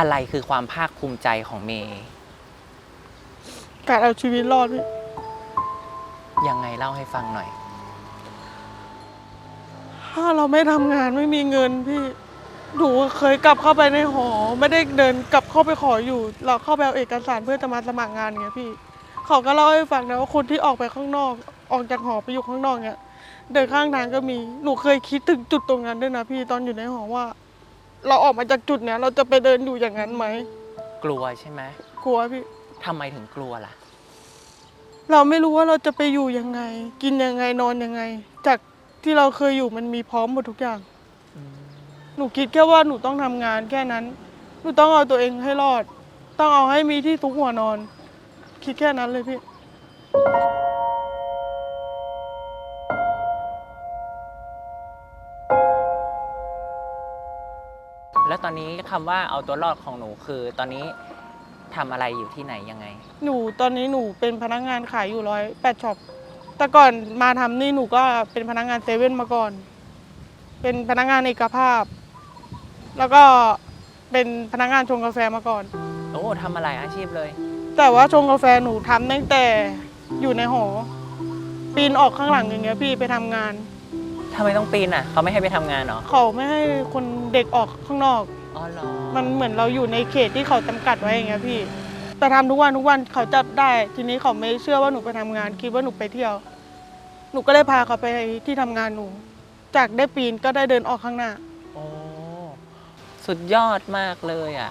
อะไรคือความภาคภูมิใจของเมย์การเอาชีวิตรอดพี่ยังไงเล่าให้ฟังหน่อย ถ้าเราไม่ทำงานไม่มีเงินพี่หนูเคยกลับเข้าไปในหอ ไม่ได้เดินกลับเข้าไปขออยู่ เราเข้าไปเอาเอกสารเพื่อจะมาสมัครงานไงพี่ เขาก็เล่าให้ฟังนะว่าคนที่ออกไปข้างนอก ออกจากหอไปอยู่ข้างนอกเนี่ยเดินข้างทางก็มี หนูเคยคิดถึงจุดตรงนั้นด้วยนะพี่ตอนอยู่ในหอว่า เราออกมาจากจุดเนี้ยเราจะไปเดินอยู่อย่างนั้นไหมกลัวใช่ไหมกลัวพี่ ทำไมถึงกลัวล่ะ เราไม่รู้ว่าเราจะไปอยู่ยังไง กินยังไงนอนยังไง จากที่เราเคยอยู่มันมีพร้อมหมดทุกอย่าง หนูคิดแค่ว่าหนูต้องทำงานแค่นั้น หนูต้องเอาตัวเองให้รอด ต้องเอาให้มีที่ทุกหัวนอน คิดแค่นั้นเลยพี่ แล้วตอนนี้คำว่าเอาตัวรอดของหนูคือตอนนี้ทำอะไรอยู่ที่ไหนยังไง หนูตอนนี้หนูเป็นพนักงานขายอยู่ร้อยแปดช็อป แต่ก่อนมาทำนี่หนูก็เป็นพนักงานเซเว่นมาก่อน เป็นพนักงานเอกภาพ แล้วก็เป็นพนักงานชงกาแฟมาก่อน โอ้ทำอะไรอาชีพเลย แต่ว่าชงกาแฟหนูทำตั้งแต่อยู่ในหอ ปีนออกข้างหลังอย่างเงี้ยพี่ไปทำงาน ทำไมต้องปีนอะ เขาไม่ให้ไปทำงานเหรอ เขาไม่ให้คนเด็กออกข้างนอก อ๋อเหรอมันเหมือนเราอยู่ในเขตที่เขาจำกัดไว้อย่างเงี้ยพี่ แต่ทำทุกวันทุกวันเขาจับได้ ทีนี้เขาไม่เชื่อว่าหนูไปทำงานคิดว่าหนูไปเที่ยว หนูก็ได้พาเขาไปที่ทำงานหนู จากได้ปีนก็ได้เดินออกข้างหน้า โอ้ สุดยอดมากเลยอะ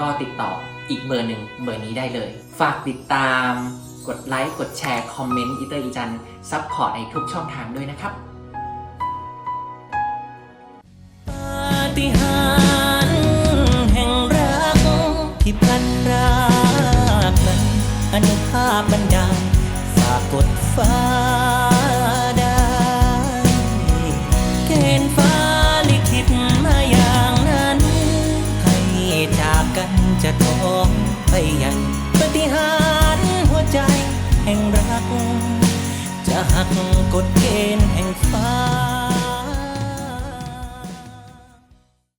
ก็ติดต่ออีกเบอร์หนึ่งเบอร์นี้ได้เลย ฝากติดตาม กดไลค์ กดแชร์ คอมเมนต์อีเตอร์อีจันซัพพอร์ตในทุกช่องทางด้วยนะครับปาฏิหาริย์แห่งรักที่พลันรากนั้นอนุภาพบันดาลฝากกดฟ้า จะท้องไปยังปฏิหารหัวใจแห่งรัก จะหักกฎเกณฑ์แห่งฟ้า